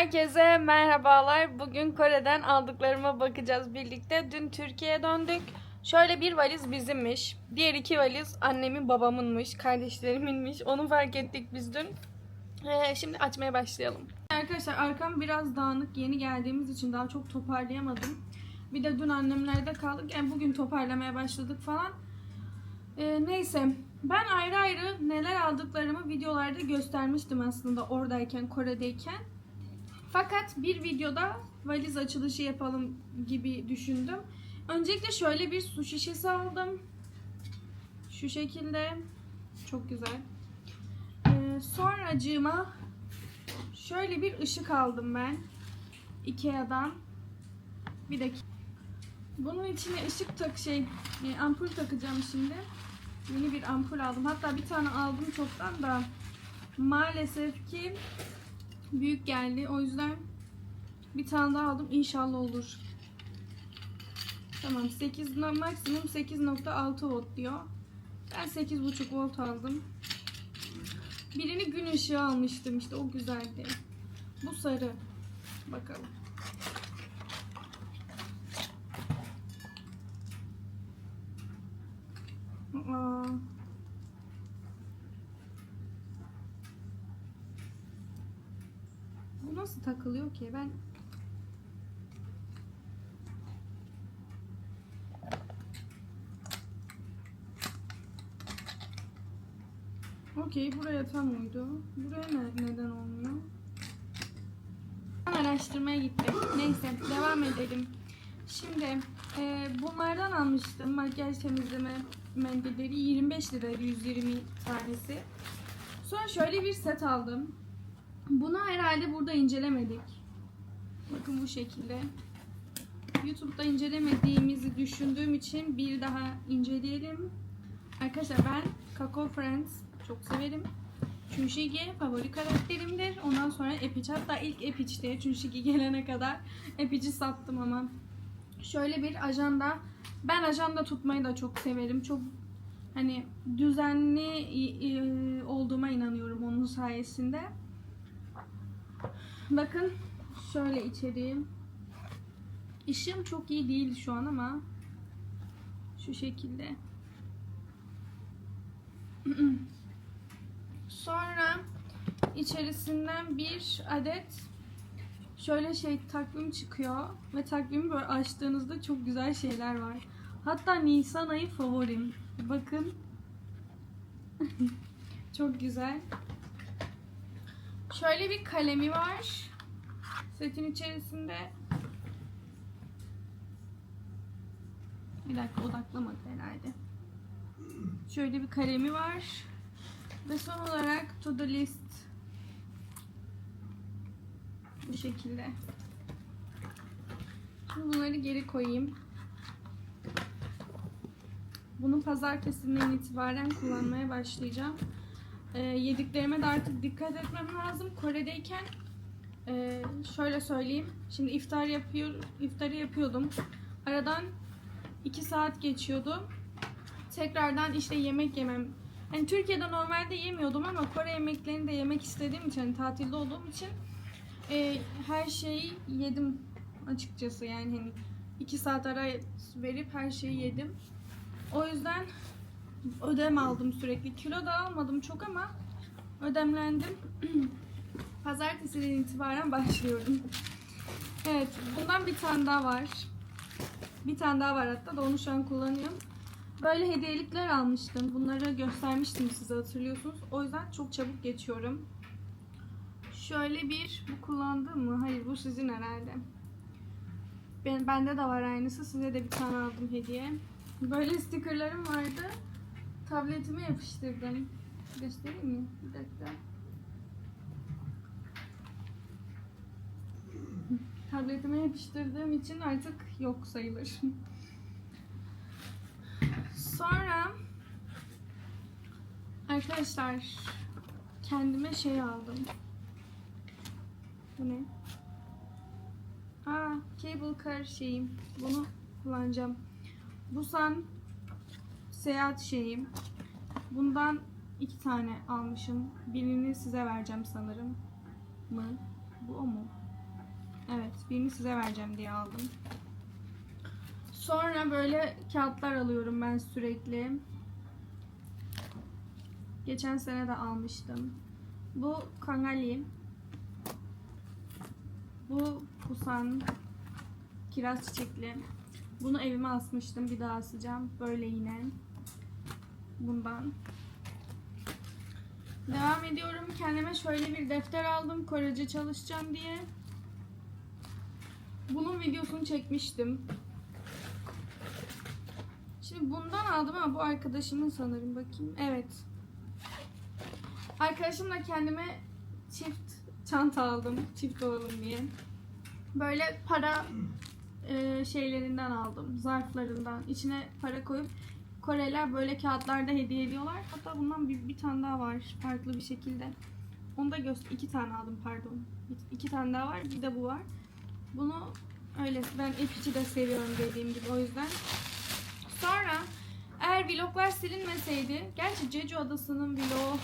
Herkese merhabalar. Bugün Kore'den aldıklarıma bakacağız birlikte. Dün Türkiye'ye döndük. Şöyle bir valiz bizimmiş. Diğer iki valiz annemin babamınmış, kardeşleriminmiş. Onu fark ettik biz dün. Ee, şimdi açmaya başlayalım. Arkadaşlar arkam biraz dağınık. Yeni geldiğimiz için daha çok toparlayamadım. Bir de dün annemlerde kaldık. Yani bugün toparlamaya başladık falan. Ee, neyse. Ben ayrı ayrı neler aldıklarımı videolarda göstermiştim aslında oradayken, Kore'deyken. Fakat bir videoda valiz açılışı yapalım gibi düşündüm. Öncelikle şöyle bir su şişesi aldım. Şu şekilde. Çok güzel. Ee, sonracığıma şöyle bir ışık aldım ben. Ikea'dan. Bir dakika. Bunun içine ışık tak şey e, ampul takacağım şimdi. Yeni bir ampul aldım. Hatta bir tane aldım çoktan da maalesef ki büyük geldi. O yüzden bir tane daha aldım. İnşallah olur. Tamam 8 maksimum 8.6 volt diyor. Ben 8.5 volt aldım. Birini gün ışığı almıştım işte o güzeldi. Bu sarı. Bakalım. Aa. Nasıl takılıyor ki? Ben Okey buraya tam uydu. Buraya ne, neden olmuyor? Araştırmaya gittim. Neyse devam edelim. Şimdi e, bunlardan almıştım makyaj temizleme mendilleri 25 lira 120 tanesi. Sonra şöyle bir set aldım. Bunu herhalde burada incelemedik. Bakın bu şekilde. YouTube'da incelemediğimizi düşündüğüm için bir daha inceleyelim. Arkadaşlar ben Kakao Friends çok severim. Chunshige favori karakterimdir. Ondan sonra Epic. Hatta ilk Epic'ti. Chunshige gelene kadar Epic'i sattım ama. Şöyle bir ajanda. Ben ajanda tutmayı da çok severim. Çok hani düzenli olduğuma inanıyorum onun sayesinde. Bakın şöyle içeriğim. İşim çok iyi değil şu an ama şu şekilde. Sonra içerisinden bir adet şöyle şey takvim çıkıyor ve takvimi böyle açtığınızda çok güzel şeyler var. Hatta Nisan ayı favorim. Bakın. çok güzel. Şöyle bir kalemi var. Setin içerisinde. Bir dakika odaklamadı herhalde. Şöyle bir kalemi var. Ve son olarak to do list. Bu şekilde. Şimdi bunları geri koyayım. Bunu pazartesinden itibaren kullanmaya başlayacağım. Ee, yediklerime de artık dikkat etmem lazım. Kore'deyken e, şöyle söyleyeyim. Şimdi iftar yapıyor, iftarı yapıyordum. Aradan 2 saat geçiyordu. Tekrardan işte yemek yemem. Hani Türkiye'de normalde yemiyordum ama Kore yemeklerini de yemek istediğim için, hani tatilde olduğum için e, her şeyi yedim açıkçası. Yani hani 2 saat ara verip her şeyi yedim. O yüzden ödem aldım sürekli. Kilo da almadım çok ama ödemlendim. Pazartesiden itibaren başlıyorum. Evet, bundan bir tane daha var. Bir tane daha var hatta da onu şu an kullanıyorum. Böyle hediyelikler almıştım. Bunları göstermiştim size hatırlıyorsunuz. O yüzden çok çabuk geçiyorum. Şöyle bir, bu kullandığım mı? Hayır bu sizin herhalde. Ben, bende de var aynısı. Size de bir tane aldım hediye. Böyle stikerlerim vardı. Tabletime yapıştırdım. Göstereyim mi? Bir dakika. Tabletime yapıştırdığım için artık yok sayılır. Sonra arkadaşlar kendime şey aldım. Bu ne? Aa, cable car şeyim. Bunu kullanacağım. Busan seyahat şeyim. Bundan iki tane almışım. Birini size vereceğim sanırım. Mı? Bu o mu? birini size vereceğim diye aldım. Sonra böyle kağıtlar alıyorum ben sürekli. Geçen sene de almıştım. Bu Kangali. Bu Busan kiraz çiçekli. Bunu evime asmıştım. Bir daha asacağım. Böyle yine. Bundan. Devam ediyorum. Kendime şöyle bir defter aldım. Korece çalışacağım diye. Bunun videosunu çekmiştim. Şimdi bundan aldım ama bu arkadaşımın sanırım bakayım. Evet. Arkadaşımla kendime çift çanta aldım. Çift olalım diye. Böyle para e, şeylerinden aldım. Zarflarından. İçine para koyup Koreler böyle kağıtlarda hediye ediyorlar. Hatta bundan bir, bir tane daha var farklı bir şekilde. Onu da göster. iki tane aldım pardon. İki tane daha var. Bir de bu var. Bunu öyle ben F3'ü de seviyorum dediğim gibi o yüzden. Sonra eğer vloglar silinmeseydi, gerçi Jeju Adası'nın vlogu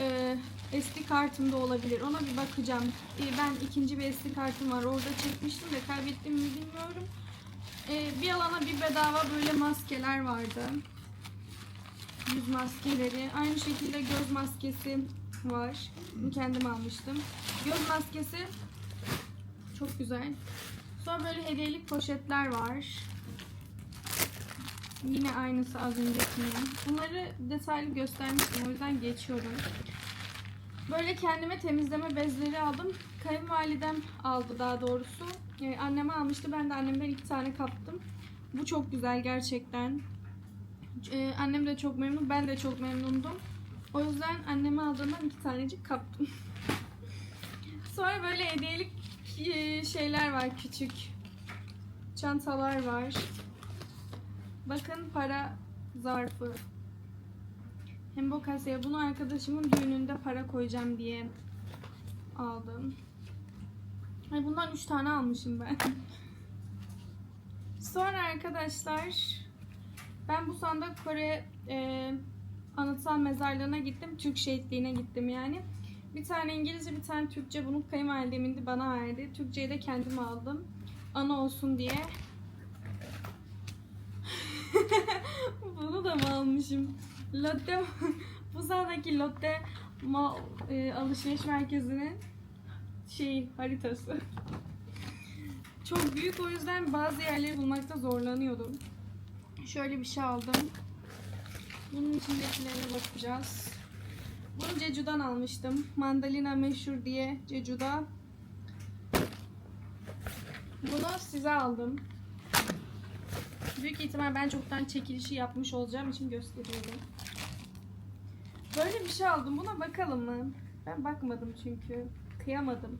e, SD kartımda olabilir. Ona bir bakacağım. E, ben ikinci bir SD kartım var. Orada çekmiştim de kaybettim mi bilmiyorum. E, bir alana bir bedava böyle maskeler vardı. Yüz maskeleri. Aynı şekilde göz maskesi var. Kendim almıştım. Göz maskesi çok güzel. Sonra böyle hediyelik poşetler var. Yine aynısı az öncekinin. Bunları detaylı göstermiştim o yüzden geçiyorum. Böyle kendime temizleme bezleri aldım. Kayınvalidem aldı daha doğrusu. Yani anneme almıştı. Ben de annemden iki tane kaptım. Bu çok güzel gerçekten. Ee, annem de çok memnun. Ben de çok memnundum. O yüzden anneme aldığımdan iki tanecik kaptım. Sonra böyle hediyelik e, şeyler var küçük. Çantalar var. Bakın para zarfı. Hem bu kasaya bunu arkadaşımın düğününde para koyacağım diye aldım. Ay bundan 3 tane almışım ben. Sonra arkadaşlar ben bu sanda Kore e, anıtsal mezarlığına gittim. Türk şehitliğine gittim yani. Bir tane İngilizce bir tane Türkçe bunu kayınvalidemin de bana verdi. Türkçeyi de kendim aldım. Ana olsun diye. Bunu da mı almışım? Lotte Busan'daki Lotte ma, e, alışveriş merkezinin şey haritası. Çok büyük o yüzden bazı yerleri bulmakta zorlanıyordum. Şöyle bir şey aldım. Bunun içindekilerine bakacağız. Bunu Jeju'dan almıştım. Mandalina meşhur diye Jeju'da. Bunu size aldım. Büyük ihtimal ben çoktan çekilişi yapmış olacağım için gösteriyorum. Böyle bir şey aldım. Buna bakalım mı? Ben bakmadım çünkü. Kıyamadım.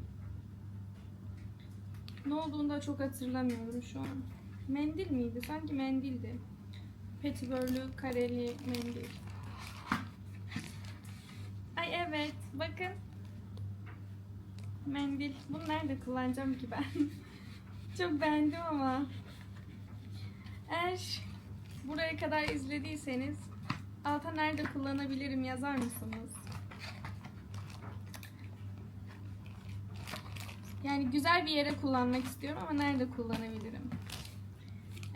Ne olduğunu da çok hatırlamıyorum şu an. Mendil miydi? Sanki mendildi. Petibörlü, kareli mendil. Ay evet. Bakın. Mendil. Bunu nerede kullanacağım ki ben? çok beğendim ama. Eğer buraya kadar izlediyseniz alta nerede kullanabilirim yazar mısınız? Yani güzel bir yere kullanmak istiyorum ama nerede kullanabilirim?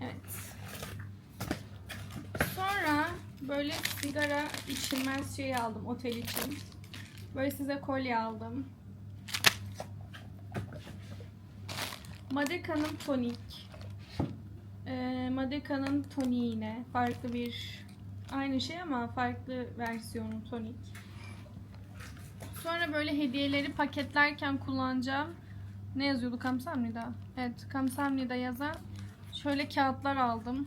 Evet. Sonra böyle sigara içilmez şey aldım otel için. Böyle size kolye aldım. Madeka'nın tonik. Ee, Madeka'nın toniğine farklı bir aynı şey ama farklı versiyonu tonik. Sonra böyle hediyeleri paketlerken kullanacağım. Ne yazıyordu Kamsamni'da? Evet, Kamsamni'da yazan şöyle kağıtlar aldım.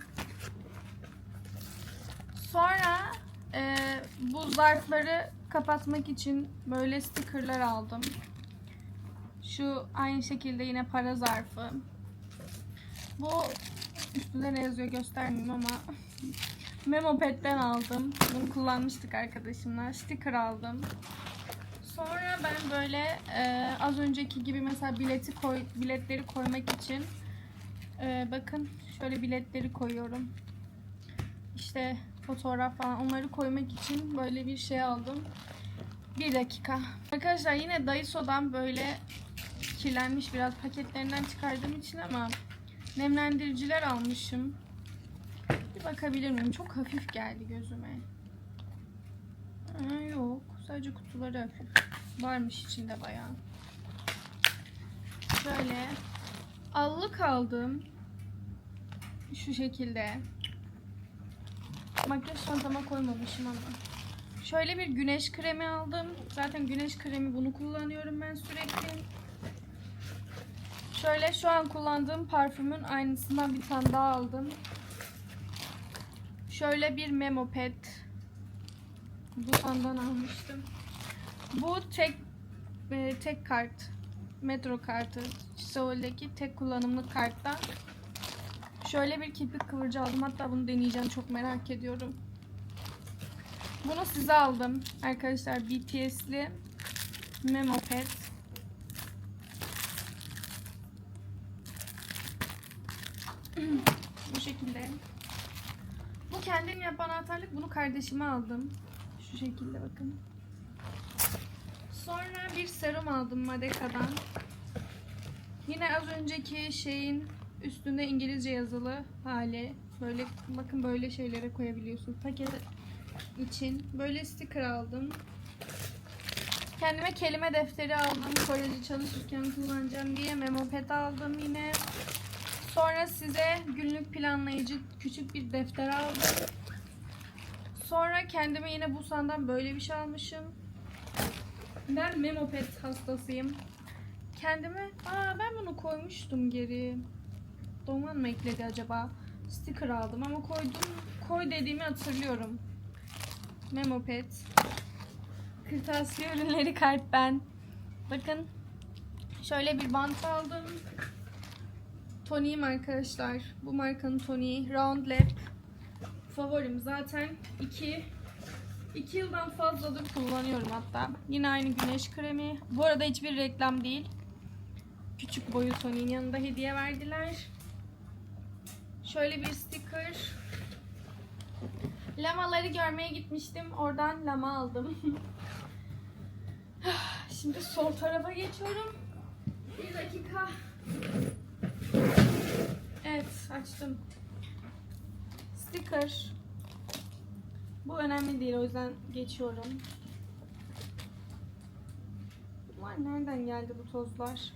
Sonra e, bu zarfları kapatmak için böyle stickerlar aldım. Şu aynı şekilde yine para zarfı. Bu üstünde ne yazıyor göstermeyeyim ama Memo Pet'ten aldım. Bunu kullanmıştık arkadaşımla. Sticker aldım. Sonra ben böyle e, az önceki gibi mesela bileti koy, biletleri koymak için e, bakın şöyle biletleri koyuyorum. İşte fotoğraf falan onları koymak için böyle bir şey aldım. Bir dakika. Arkadaşlar yine Daiso'dan böyle kirlenmiş biraz paketlerinden çıkardığım için ama nemlendiriciler almışım. Bir bakabilir miyim? Çok hafif geldi gözüme. Ha, yok. Sadece kutuları. Varmış içinde bayağı. Böyle allık aldım. Şu şekilde. Makyaj çantama koymamışım ama. Şöyle bir güneş kremi aldım. Zaten güneş kremi bunu kullanıyorum ben sürekli. Şöyle şu an kullandığım parfümün aynısından bir tane daha aldım. Şöyle bir memo pet. Bu andan almıştım. Bu tek e, tek kart. Metro kartı. Seul'deki tek kullanımlık karttan. Şöyle bir kirpik kıvırcı aldım. Hatta bunu deneyeceğim. Çok merak ediyorum. Bunu size aldım. Arkadaşlar BTS'li Memo Pet. Bu şekilde. Bu kendim yapan atarlık. Bunu kardeşime aldım. Şu şekilde bakın. Sonra bir serum aldım Madeka'dan. Yine az önceki şeyin üstünde İngilizce yazılı hali. Böyle bakın böyle şeylere koyabiliyorsunuz. Paket için böyle sticker aldım. Kendime kelime defteri aldım. Kolejde çalışırken kullanacağım diye memo pet aldım yine. Sonra size günlük planlayıcı küçük bir defter aldım. Sonra kendime yine Busan'dan böyle bir şey almışım. Ben memo pet hastasıyım. Kendime, aa ben bunu koymuştum geri. Doğan mı ekledi acaba? Sticker aldım ama koydum. Koy dediğimi hatırlıyorum. Memo pet. Kırtasiye ürünleri kart ben. Bakın. Şöyle bir bant aldım. Toniğim arkadaşlar. Bu markanın toniği. Round Lab. Favorim zaten. 2 2 yıldan fazladır kullanıyorum hatta. Yine aynı güneş kremi. Bu arada hiçbir reklam değil. Küçük boyu toniğin yanında hediye verdiler. Şöyle bir sticker. Lamaları görmeye gitmiştim. Oradan lama aldım. Şimdi sol tarafa geçiyorum. Bir dakika. Evet açtım. Sticker. Bu önemli değil o yüzden geçiyorum. Bunlar nereden geldi bu tozlar?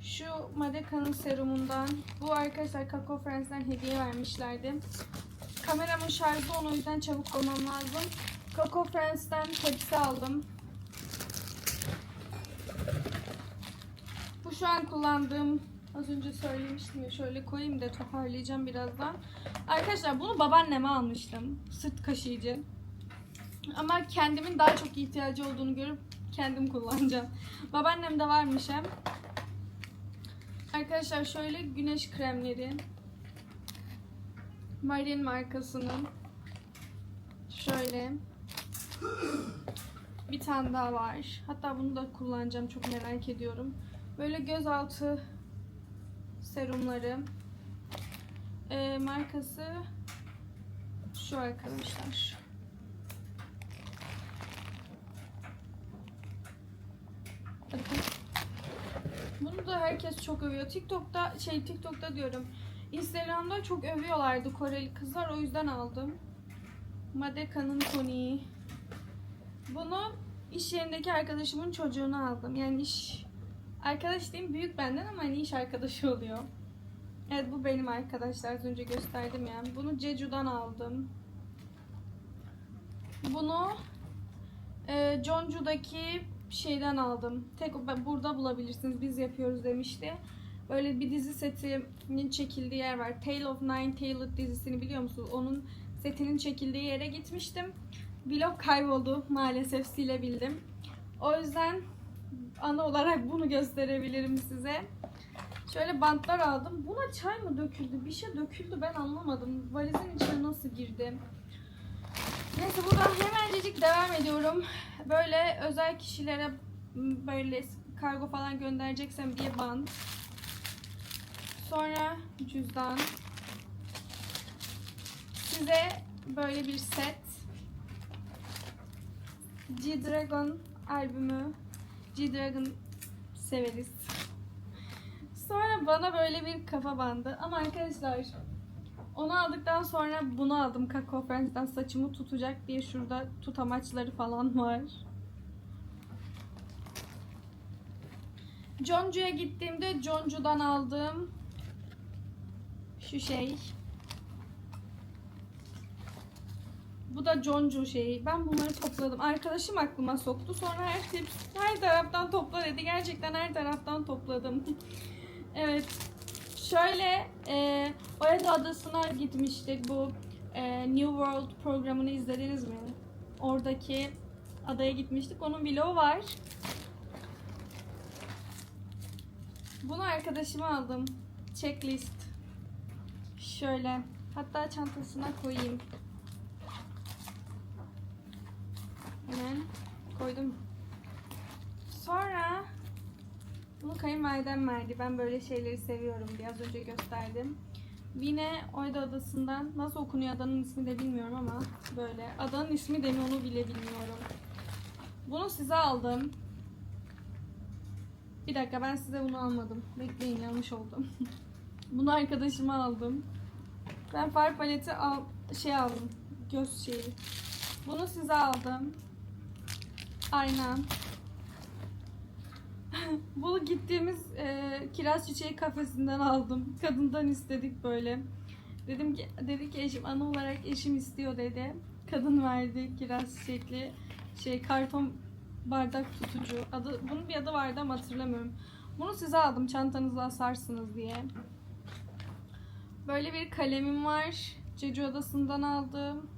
Şu Madeka'nın serumundan. Bu arkadaşlar Coco Friends'den hediye vermişlerdi. Kameramın şarjı onu o yüzden çabuk olmam lazım. Coco Friends'ten tepsi aldım. Bu şu an kullandığım az önce söylemiştim ya şöyle koyayım da toparlayacağım birazdan. Arkadaşlar bunu babaanneme almıştım. Sırt kaşıyıcı. Ama kendimin daha çok ihtiyacı olduğunu görüp kendim kullanacağım. Babaannemde varmış hem. Arkadaşlar şöyle güneş kremleri. Marin markasının. Şöyle. Bir tane daha var. Hatta bunu da kullanacağım. Çok merak ediyorum. Böyle gözaltı serumları. Ee, markası şu arkadaşlar. Bakın. Bunu da herkes çok övüyor. TikTok'ta şey TikTok'ta diyorum. Instagram'da çok övüyorlardı Koreli kızlar o yüzden aldım. Madeka'nın toniği. Bunu iş yerindeki arkadaşımın çocuğuna aldım. Yani iş arkadaş diyeyim büyük benden ama hani iş arkadaşı oluyor. Evet bu benim arkadaşlar. Az önce gösterdim yani. Bunu Jeju'dan aldım. Bunu e, Jeonju'daki şeyden aldım. Tek burada bulabilirsiniz. Biz yapıyoruz demişti. Böyle bir dizi setinin çekildiği yer var. Tale of Nine Tailed dizisini biliyor musunuz? Onun setinin çekildiği yere gitmiştim. Vlog kayboldu maalesef silebildim. O yüzden ana olarak bunu gösterebilirim size. Şöyle bantlar aldım. Buna çay mı döküldü? Bir şey döküldü ben anlamadım. Valizin içine nasıl girdi? Neyse buradan hemencecik devam ediyorum. Böyle özel kişilere böyle kargo falan göndereceksem diye bant. Sonra cüzdan. Size böyle bir set. G-Dragon albümü. G-Dragon severiz. Sonra bana böyle bir kafa bandı. Ama arkadaşlar onu aldıktan sonra bunu aldım Kakao Friends'den saçımı tutacak diye şurada tutamaçları falan var. Jonju'ya gittiğimde Jonju'dan aldığım şu şey. Bu da Jonju şeyi. Ben bunları topladım. Arkadaşım aklıma soktu. Sonra her şey, her taraftan topla dedi. Gerçekten her taraftan topladım. evet. Şöyle e, Oyada Adası'na gitmiştik. Bu e, New World programını izlediniz mi? Oradaki adaya gitmiştik. Onun vlogu var. Bunu arkadaşıma aldım. Checklist. Şöyle. Hatta çantasına koyayım. Hemen koydum. Sonra bunu kayınvalidem verdi. Ben böyle şeyleri seviyorum diye az önce gösterdim. Yine Oyda Adası'ndan nasıl okunuyor adanın ismi de bilmiyorum ama böyle. Adanın ismi de mi onu bile bilmiyorum. Bunu size aldım. Bir dakika ben size bunu almadım. Bekleyin yanlış oldum. bunu arkadaşıma aldım. Ben far paleti al şey aldım. Göz şeyi. Bunu size aldım. Aynen. Bu gittiğimiz e, kiraz çiçeği kafesinden aldım. Kadından istedik böyle. Dedim ki dedi ki eşim anı olarak eşim istiyor dedi. Kadın verdi kiraz çiçekli şey karton bardak tutucu. Adı bunun bir adı vardı ama hatırlamıyorum. Bunu size aldım çantanıza asarsınız diye. Böyle bir kalemim var. Jeju Adası'ndan aldım.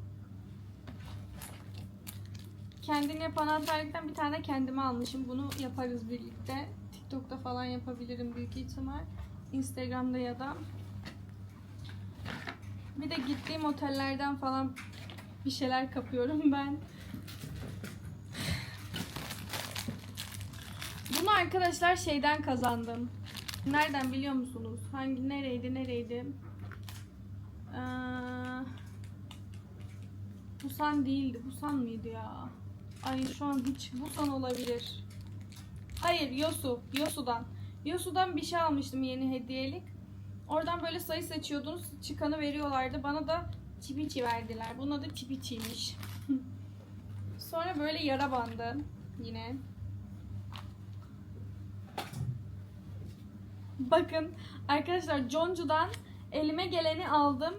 Kendini yapan anahtarlıktan bir tane kendime almışım. Bunu yaparız birlikte. TikTok'ta falan yapabilirim büyük ihtimal. Instagram'da ya da. Bir de gittiğim otellerden falan bir şeyler kapıyorum ben. Bunu arkadaşlar şeyden kazandım. Nereden biliyor musunuz? Hangi nereydi nereydi? Ee, Busan değildi. Busan mıydı ya? Ay şu an hiç Busan olabilir. Hayır Yosu. Yosu'dan. Yosu'dan bir şey almıştım yeni hediyelik. Oradan böyle sayı seçiyordunuz. Çıkanı veriyorlardı. Bana da çipiçi verdiler. Bunun adı çipiçiymiş. Sonra böyle yara bandı. Yine. Bakın arkadaşlar Jonju'dan elime geleni aldım.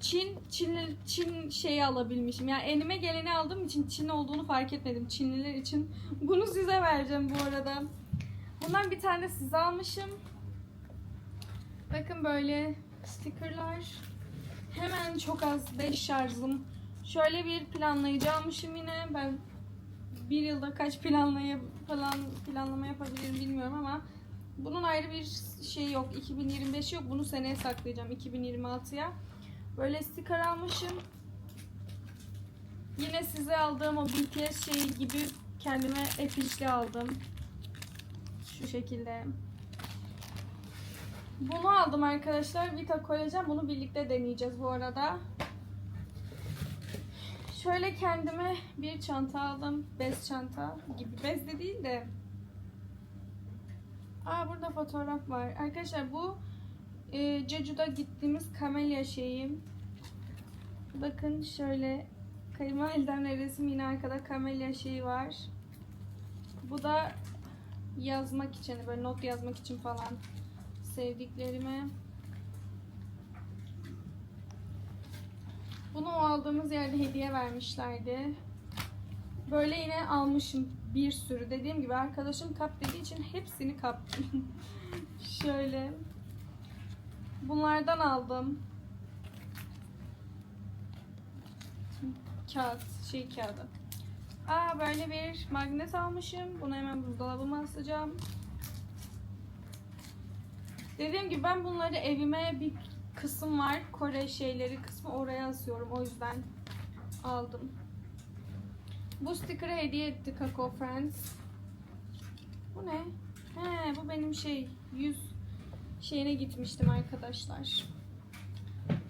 Çin, Çin, Çin şeyi alabilmişim. Yani elime geleni aldığım için Çin olduğunu fark etmedim. Çinliler için. Bunu size vereceğim bu arada. Bundan bir tane size almışım. Bakın böyle stickerlar. Hemen çok az 5 şarjım. Şöyle bir planlayıcı almışım yine. Ben bir yılda kaç planlaya falan planlama yapabilirim bilmiyorum ama bunun ayrı bir şey yok. 2025 yok. Bunu seneye saklayacağım 2026'ya. Böyle sticker almışım. Yine size aldığım o BTS şeyi gibi kendime epişli aldım. Şu şekilde. Bunu aldım arkadaşlar. Vita Collagen. Bunu birlikte deneyeceğiz bu arada. Şöyle kendime bir çanta aldım. Bez çanta gibi. Bez de değil de. Aa burada fotoğraf var. Arkadaşlar bu e, Jeju'da gittiğimiz kamelya şeyi. Bakın şöyle kayınvalidemle resim yine arkada kamelya şeyi var. Bu da yazmak için böyle not yazmak için falan sevdiklerime. Bunu o aldığımız yerde hediye vermişlerdi. Böyle yine almışım bir sürü. Dediğim gibi arkadaşım kap dediği için hepsini kaptım. Şöyle. Bunlardan aldım. Kağıt, şey kağıdı. Aa böyle bir magnet almışım. Bunu hemen buzdolabıma asacağım. Dediğim gibi ben bunları evime bir kısım var. Kore şeyleri kısmı oraya asıyorum. O yüzden aldım. Bu sticker'ı hediye etti Kakao Friends. Bu ne? He, bu benim şey yüz şeyine gitmiştim arkadaşlar.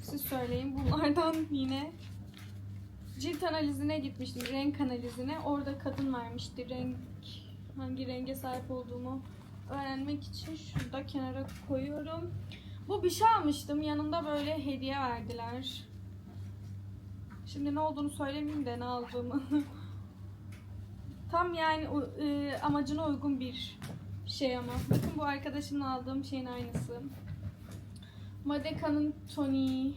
Siz söyleyin bunlardan yine. Cilt analizine gitmiştim. Renk analizine. Orada kadın vermişti. Renk hangi renge sahip olduğumu öğrenmek için şurada kenara koyuyorum. Bu bir şey almıştım. Yanında böyle hediye verdiler. Şimdi ne olduğunu söylemeyeyim de ne aldığımı. Tam yani e, amacına uygun bir şey ama. Bakın bu arkadaşımla aldığım şeyin aynısı. Madeca'nın toniği.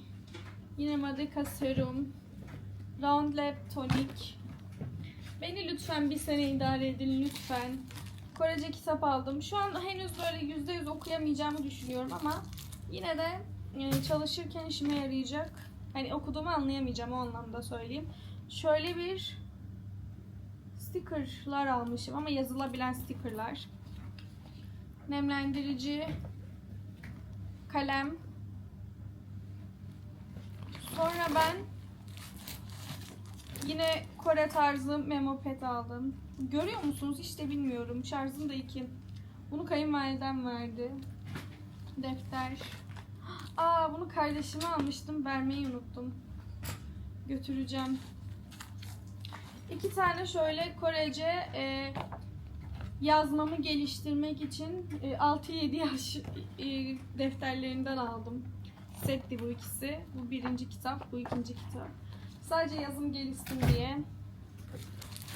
Yine Madeca serum. Round Lab tonik. Beni lütfen bir sene idare edin lütfen. Korece kitap aldım. Şu an henüz böyle yüzde yüz okuyamayacağımı düşünüyorum ama yine de e, çalışırken işime yarayacak. Hani okuduğumu anlayamayacağım o anlamda söyleyeyim. Şöyle bir stickerlar almışım ama yazılabilen stickerlar. Nemlendirici, kalem. Sonra ben Yine Kore tarzı memoped aldım. Görüyor musunuz? De bilmiyorum. Şarjım da iki. Bunu kayınvalidem verdi. Defter. Aa bunu kardeşime almıştım. Vermeyi unuttum. Götüreceğim. İki tane şöyle Korece e, yazmamı geliştirmek için e, 6-7 yaş e, defterlerinden aldım. Setti bu ikisi. Bu birinci kitap, bu ikinci kitap. Sadece yazım gelişsin diye.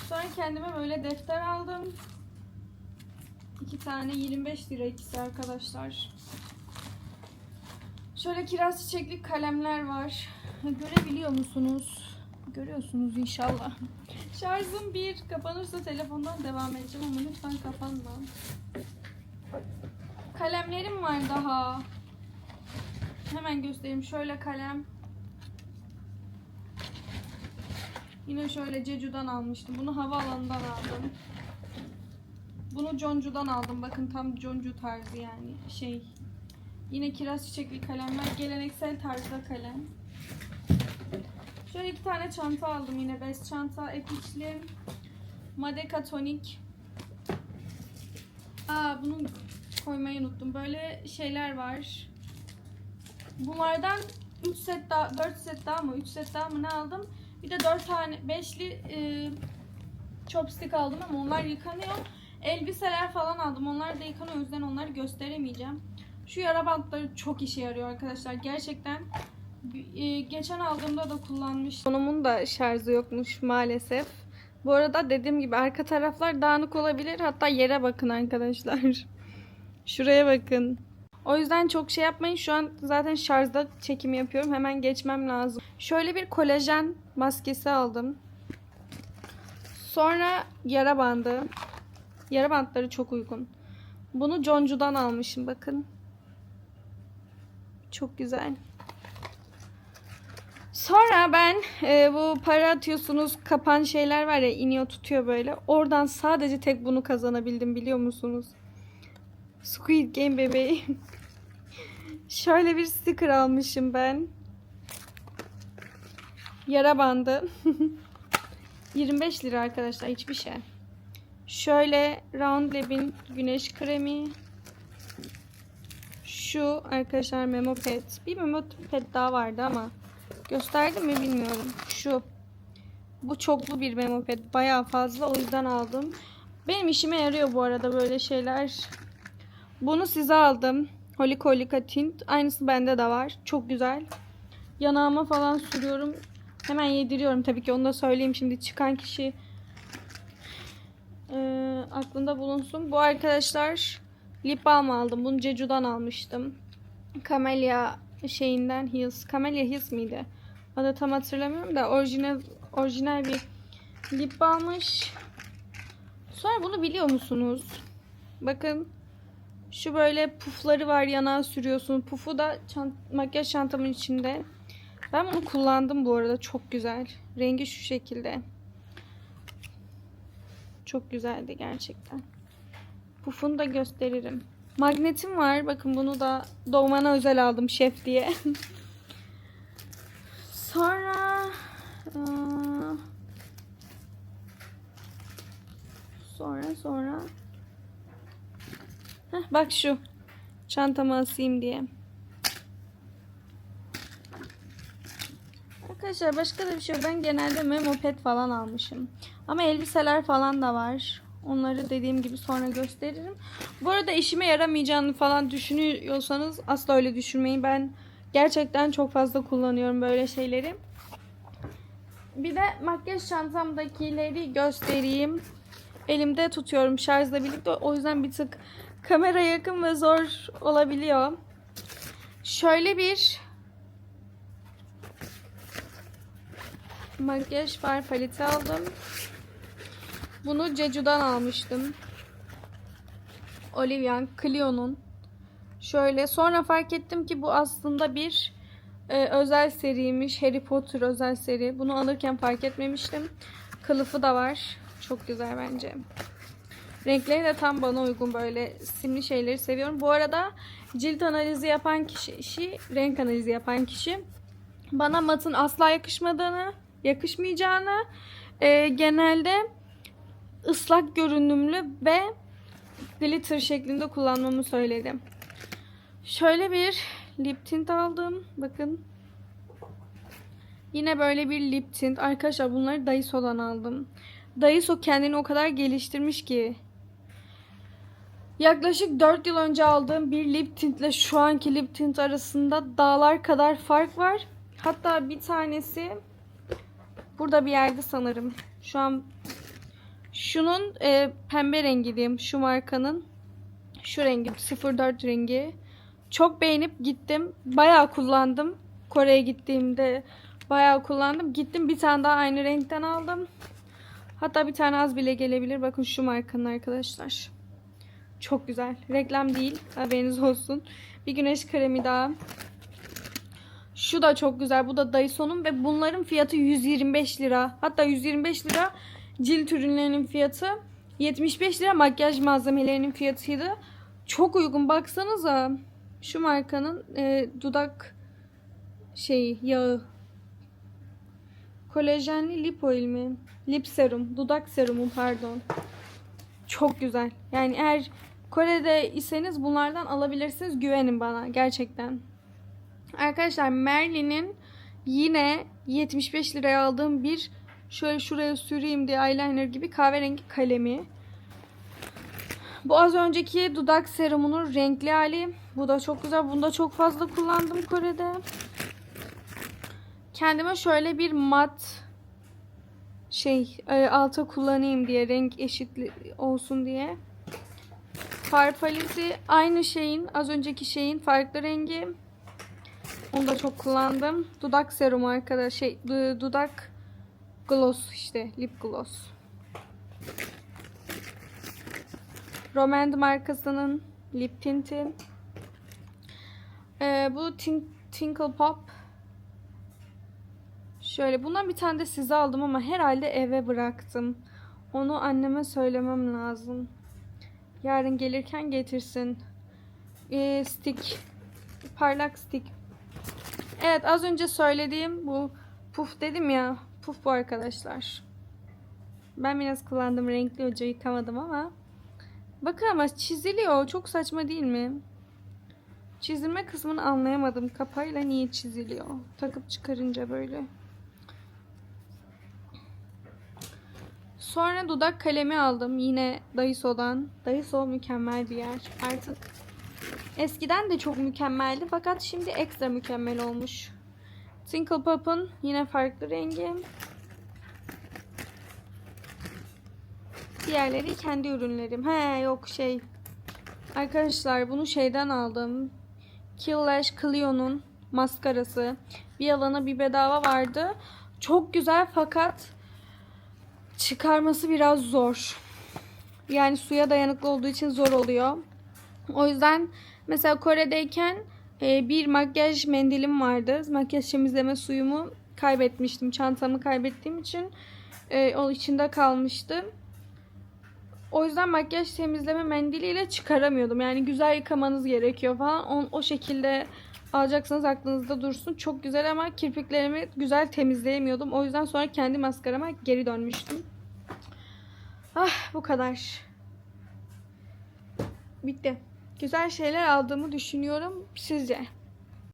Sonra kendime böyle defter aldım. İki tane 25 lira ikisi arkadaşlar. Şöyle kiraz çiçekli kalemler var. Görebiliyor musunuz? Görüyorsunuz inşallah. Şarjım bir. Kapanırsa telefondan devam edeceğim ama lütfen kapanma. Kalemlerim var daha. Hemen göstereyim. Şöyle kalem. Yine şöyle Jeju'dan almıştım. Bunu havaalanından aldım. Bunu Jonju'dan aldım. Bakın tam Jonju tarzı yani. Şey. Yine kiraz çiçekli kalemler. Geleneksel tarzda kalem. Şöyle iki tane çanta aldım yine. Bez çanta, epiçli. Madeca tonik. Aa bunu koymayı unuttum. Böyle şeyler var. Bunlardan 3 set daha, 4 set daha mı? 3 set daha mı ne aldım? Bir de 4 tane, 5'li e, chopstick aldım ama onlar yıkanıyor. Elbiseler falan aldım. Onlar da yıkanıyor. O yüzden onları gösteremeyeceğim. Şu yara bantları çok işe yarıyor arkadaşlar. Gerçekten geçen aldığımda da kullanmış. Konumun da şarjı yokmuş maalesef. Bu arada dediğim gibi arka taraflar dağınık olabilir. Hatta yere bakın arkadaşlar. Şuraya bakın. O yüzden çok şey yapmayın. Şu an zaten şarjda çekim yapıyorum. Hemen geçmem lazım. Şöyle bir kolajen maskesi aldım. Sonra yara bandı. Yara bantları çok uygun. Bunu Jonju'dan almışım bakın. Çok güzel. Sonra ben e, bu para atıyorsunuz kapan şeyler var ya iniyor tutuyor böyle. Oradan sadece tek bunu kazanabildim biliyor musunuz? Squid Game bebeği. Şöyle bir sticker almışım ben. Yara bandı. 25 lira arkadaşlar hiçbir şey. Şöyle Round Lab'in güneş kremi. Şu arkadaşlar Memo Pet. Bir Memo Pet daha vardı ama gösterdim mi bilmiyorum. Şu. Bu çoklu bir Memo Pet. Bayağı fazla o yüzden aldım. Benim işime yarıyor bu arada böyle şeyler. Bunu size aldım. Holik Holika Tint. Aynısı bende de var. Çok güzel. Yanağıma falan sürüyorum. Hemen yediriyorum tabii ki onu da söyleyeyim şimdi çıkan kişi e, aklında bulunsun. Bu arkadaşlar lip balm aldım. Bunu Jeju'dan almıştım. Camellia şeyinden Hills. Camellia Hills miydi? Adı tam hatırlamıyorum da orijinal orijinal bir lip balmmış. Sonra bunu biliyor musunuz? Bakın şu böyle pufları var yanağa sürüyorsun. Pufu da çant makyaj çantamın içinde. Ben bunu kullandım bu arada. Çok güzel. Rengi şu şekilde. Çok güzeldi gerçekten. Pufunu da gösteririm. Magnetim var. Bakın bunu da Doğman'a özel aldım şef diye. Sonra ıı, sonra sonra Heh, bak şu. Çantama asayım diye. Arkadaşlar başka da bir şey yok. Ben genelde memo pet falan almışım. Ama elbiseler falan da var. Onları dediğim gibi sonra gösteririm. Bu arada işime yaramayacağını falan düşünüyorsanız asla öyle düşünmeyin. Ben gerçekten çok fazla kullanıyorum böyle şeyleri. Bir de makyaj çantamdakileri göstereyim. Elimde tutuyorum şarjla birlikte. O yüzden bir tık kamera yakın ve zor olabiliyor. Şöyle bir makyaj far paleti aldım. Bunu Jeju'dan almıştım. Olivia Clio'nun. Şöyle sonra fark ettim ki bu aslında bir e, özel seriymiş. Harry Potter özel seri. Bunu alırken fark etmemiştim. Kılıfı da var. Çok güzel bence. Renkleri de tam bana uygun böyle simli şeyleri seviyorum. Bu arada cilt analizi yapan kişi, renk analizi yapan kişi bana matın asla yakışmadığını, yakışmayacağını, e, genelde ıslak görünümlü ve glitter şeklinde kullanmamı söyledi. Şöyle bir lip tint aldım. Bakın. Yine böyle bir lip tint. Arkadaşlar bunları Daiso'dan aldım. Daiso kendini o kadar geliştirmiş ki. Yaklaşık 4 yıl önce aldığım bir lip tintle şu anki lip tint arasında dağlar kadar fark var. Hatta bir tanesi burada bir yerde sanırım. Şu an şunun e, pembe rengi diyeyim. Şu markanın şu rengi 04 rengi. Çok beğenip gittim. Bayağı kullandım. Kore'ye gittiğimde bayağı kullandım. Gittim bir tane daha aynı renkten aldım. Hatta bir tane az bile gelebilir. Bakın şu markanın arkadaşlar. Çok güzel. Reklam değil. Haberiniz olsun. Bir güneş kremi daha. Şu da çok güzel. Bu da Daiso'nun ve bunların fiyatı 125 lira. Hatta 125 lira cilt ürünlerinin fiyatı. 75 lira makyaj malzemelerinin fiyatıydı. Çok uygun. Baksanıza. Şu markanın e, dudak şey yağı. Kolajenli lip oil? Lip serum. Dudak serumu pardon. Çok güzel. Yani eğer Kore'de iseniz bunlardan alabilirsiniz. Güvenin bana. Gerçekten. Arkadaşlar Merlin'in yine 75 liraya aldığım bir şöyle şuraya süreyim diye eyeliner gibi kahverengi kalemi. Bu az önceki dudak serumunun renkli hali. Bu da çok güzel. Bunu da çok fazla kullandım Kore'de. Kendime şöyle bir mat şey e, alta kullanayım diye renk eşitli olsun diye. Far paleti aynı şeyin az önceki şeyin farklı rengi. Onu da çok kullandım. Dudak serumu arkadaş şey dudak gloss işte lip gloss. Romand markasının lip tinti. Ee, bu tin Tinkle Pop. Şöyle bundan bir tane de size aldım ama herhalde eve bıraktım. Onu anneme söylemem lazım. Yarın gelirken getirsin. Ee, stick. Parlak stick. Evet az önce söylediğim bu puf dedim ya. Puf bu arkadaşlar. Ben biraz kullandım renkli ucu yıkamadım ama. Bakın ama çiziliyor. Çok saçma değil mi? Çizilme kısmını anlayamadım. Kapağıyla niye çiziliyor? Takıp çıkarınca böyle. Sonra dudak kalemi aldım. Yine Daiso'dan. Daiso mükemmel bir yer. Artık eskiden de çok mükemmeldi. Fakat şimdi ekstra mükemmel olmuş. Twinkle Pop'un yine farklı rengi. Diğerleri kendi ürünlerim. He yok şey. Arkadaşlar bunu şeyden aldım. Kill Lash maskarası. Bir alana bir bedava vardı. Çok güzel fakat çıkarması biraz zor. Yani suya dayanıklı olduğu için zor oluyor. O yüzden mesela Kore'deyken e, bir makyaj mendilim vardı. Makyaj temizleme suyumu kaybetmiştim. Çantamı kaybettiğim için e, o içinde kalmıştı. O yüzden makyaj temizleme mendiliyle çıkaramıyordum. Yani güzel yıkamanız gerekiyor falan. O, o şekilde alacaksınız aklınızda dursun. Çok güzel ama kirpiklerimi güzel temizleyemiyordum. O yüzden sonra kendi maskarama geri dönmüştüm. Ah bu kadar. Bitti. Güzel şeyler aldığımı düşünüyorum. Sizce?